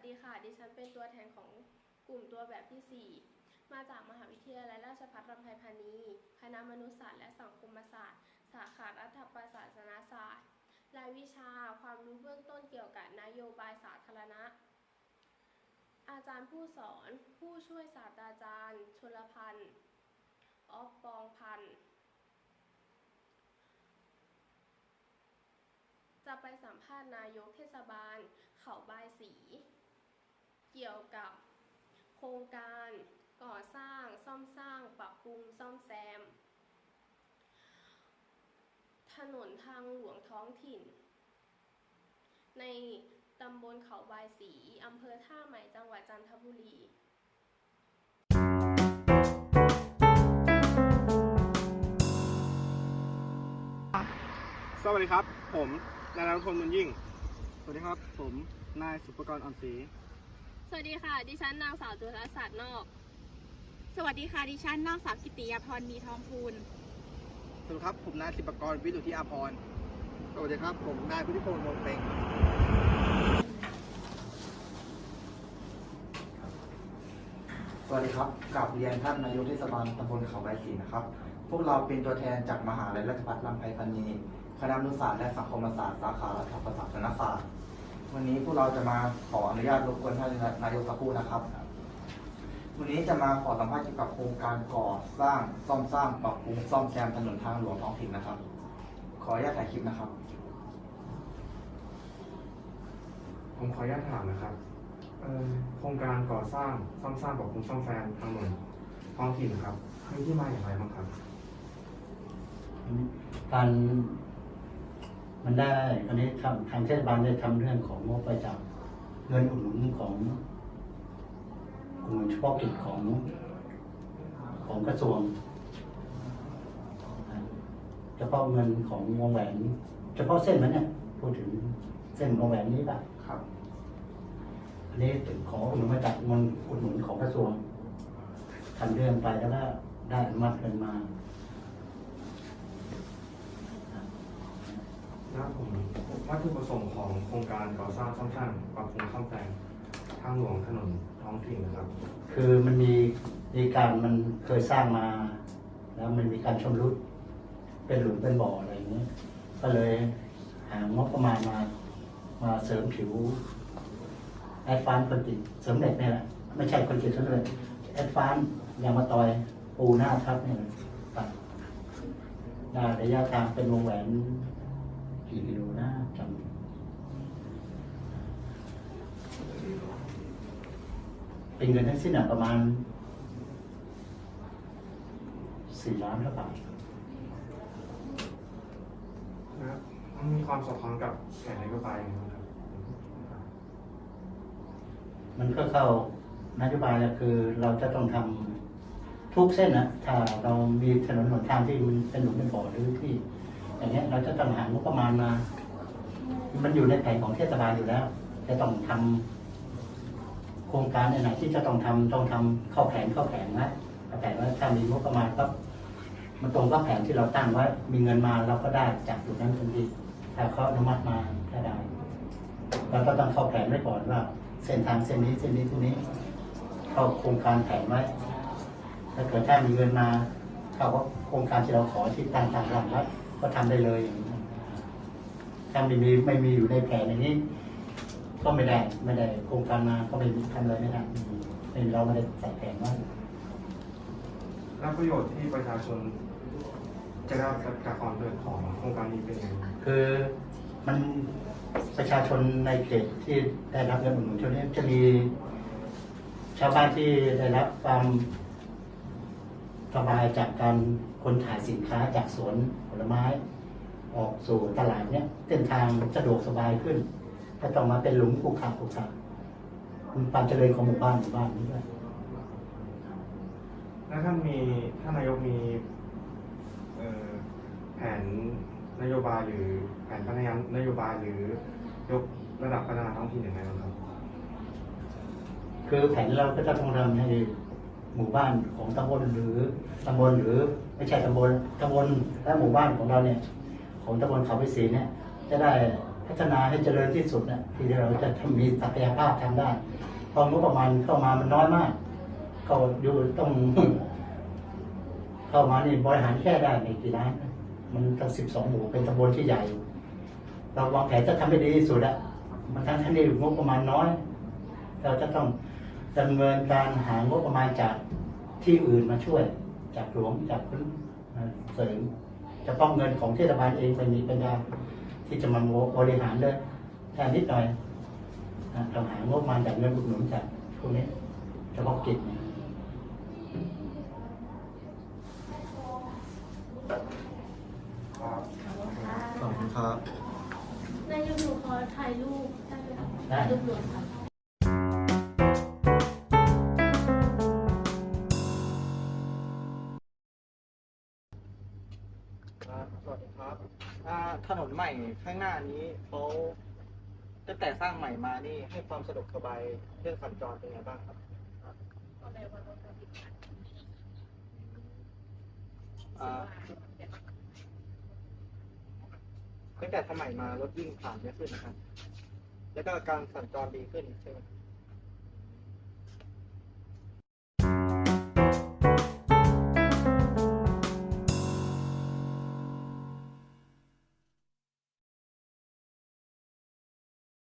วัสดีค่ะ ดิฉันเป็นตัวแทนของกลุ่มตัวแบบที่ 4 มาจากมหาวิทยาลัยราชภัฏลำไพพานี คณะมนุษยศาสตร์และสังคมศาสตร์ สาขารัฐประศาสนศาสตร์ รายวิชาความรู้เบื้องต้นเกี่ยวกับนโยบายสาธารณะ อาจารย์ผู้สอน ผู้ช่วยศาสตราจารย์ ชลพันธ์ ออฟปองพันธ์ จะไปสัมภาษณ์นายกเทศบาล เขาบายสี เกี่ยวกับโครงการก่อสร้างซ่อมสร้างปรับปรุงซ่อมแซม ถนนทางหลวงท้องถิ่น ในตำบลเขาบายสีอำเภอท่าใหม่จังหวัดจันทบุรีสวัสดีครับ ผมนายนรพลมุนยิ่ง สวัสดีครับ ผมนายสุปกรณ์อ่อนศรี สวัสดีค่ะ ดิฉันนางสาวจุลศาสตร์นอก สวัสดีค่ะ ดิฉันนางสาวกิติยาพรมีทองพูนสวัสดีครับ ผมนายศิปกรวิสุทธิอาภรณ์สวัสดีครับ ผมนายพุทธิพงศ์วงศ์เป็งสวัสดีครับกราบเรียนท่านนายกเทศบาลตำบลเขาใบสีนะครับ พวกเราเป็นตัวแทนจากมหาลัยราชภัฏลำไพพันนีคณะมนุษยศาสตร์และสังคมศาสตร์สาขารัฐประศาสนศาสตร์ วันนี้พวกเราจะมาขออนุญาตรบกวนท่านนายกสักครู่นะครับ วันนี้จะมาขอสัมภาษณ์เกี่ยวกับโครงการก่อสร้างซ่อมสร้างปรับปรุงซ่อมแซมถนนทางหลวงท้องถิ่นนะครับ ขออนุญาตถ่ายคลิปนะครับ ผมขออนุญาตถามนะครับเอ่อโครงการก่อสร้างซ่อมสร้างปรับปรุงซ่อมแซมทางหลวงท้องถิ่นนะครับมีที่มาอย่างไรบ้างครับ การ มันได้อันนี้ทำทางเทศบาลได้ทำเรื่องของงบไปจากเงินอุดหนุนของกลุ่มเฉพาะกิจของของกระทรวงเฉพาะเงินของวงแหวนเฉพาะเส้นมันเนี่ยพูดถึงเส้นวงแหวนนี้ป่ะครับอันนี้ถึงขออุดหนุนมาจากเงินอุดหนุนของกระทรวงทำเรื่องไปแล้วก็ได้มัดเงินมา นะ ครับผมวัตถุประสงค์ของโครงการก่อสร้างซ่อมสร้างปรับปรุงซ่อมแซมทางหลวงถนนท้องถิ่นนะครับ คือมันมีมีการมันเคยสร้างมา แล้วมันมีการชำรุดเป็นหลุมเป็นบ่ออะไรอย่างนี้ ก็เลยหางบประมาณมามาเสริมผิวแอดฟานคอนกรีตเสริมเหล็กเนี่ยแหละไม่ใช่คอนกรีตเสริมเล็กแอดฟานยางมาตอยปูหน้าทับเนี่ยตัดได้ระยะทางเป็นวงแหวน กี่กิโลนะจำเป็นเงินทั้งสิ้นอะประมาณสี่ล้านเท่าบาทนะครับมันมีความสอดคล้องกับแผนนโยบายยังไงบ้างครับ มันก็เข้านโยบายก็คือเราจะต้องทำทุกเส้นนะถ้าเรามีถนนหนทางที่มันเป็นหลุมเป็นบ่อหรือที่ อย่างเงี้ยเราจะต้องหางบประมาณมา มันอยู่ในแผนของเทศบาลอยู่แล้ว จะต้องทำโครงการไหนที่จะต้องทำต้องทำเข้าแผนเข้าแผนนะแผนว่าถ้ามีงบประมาณก็มันตรงกับแผนที่เราตั้งไว้มีเงินมาเราก็ได้จากจุดนั้นทันทีถ้าเขาอนุมัติมาก็ได้เราก็ต้องเข้าแผนไว้ก่อนว่า เส้นทางเส้นนี้เส้นนี้เส้นนี้ เข้าโครงการแผนไว้ถ้าเกิดถ้ามีเงินมาเข้ากับโครงการที่เราขอที่ตั้งต่างหลังไว้ ก็ทำได้เลยอย่างนี้ถ้าไม่มีไม่มีอยู่ในแผนอย่างนี้ ก็ไม่ได้ ไม่ได้โครงการมาก็ไม่ทำอะไรไม่ได้ไม่เราไม่ได้ใส่แผนไว้แล้วประโยชน์ที่ประชาชน จะได้รับจากความเกิดของโครงการนี้เป็นยังไงคือมันประชาชนในเขตที่ได้รับเงินอุดหนุนช่วงนี้จะมีชาวบ้านที่ได้รับความ สบายจากการคนถ่ายสินค้าจากสวนผลไม้ ออกสู่ตลาดเนี้ยเส้นทางสะดวกสบายขึ้นถ้าต้องมาเป็นหลุมภูเขาภูเขามีความเจริญของหมู่บ้านหมู่บ้านนี้ด้วยแล้วท่านมีท่านนายกมีเอ่อแผนนโยบายหรือแผนพัฒนานโยบายหรือยกระดับพัฒนาท้องถิ่นอย่างไรบ้างครับ คือแผนเราก็จะต้องทำให้ หมู่บ้านของตำบลหรือตำบลหรือไม่ใช่ตำบลตำบลและหมู่บ้านของเราเนี่ยของตำบลเขาพิศีเนี่ยจะได้พัฒนาให้เจริญที่สุดนะที่เราจะมีศักยภาพทำได้เพองบประมาณเข้ามามันน้อยมาก ก็อยู่ต้อง เข้ามานี่บริหารแค่ได้ไม่กี่ล้านมันตั้งสิบสองหมู่เป็นตำบลที่ใหญ่ เราวางแผนจะทำให้ดีที่สุดอะมันทั้งที่งบประมาณน้อย เราจะต้อง ดำเนินการหางบประมาณจากที่อื่นมาช่วย จากหลวงจากพื้นเสริมเฉพาะเงินของเทศบาลเองไม่มีปัญญาที่จะมาบริหารเลยแค่นิดหน่อยนะต้องหางบประมาณจากเงินอุดหนุนจากพวกนี้เฉพาะกิจเนี่ยขอบคุณครับนายกหนูขอถ่ายรูปได้ไหมคะได้รูปรวมค่ะ ครับสวัสดีครับอ่าถนนใหม่ข้างหน้านี้เขาตั้งแต่สร้างใหม่มานี่ให้ความสะดวกสบายเรื่องสัญจรเป็นไงบ้างครับอ่าตั้งแต่สมัยมารถวิ่งผ่านเยอะขึ้นนะครับ แล้วก็การสัญจรดีขึ้นใช่ไหม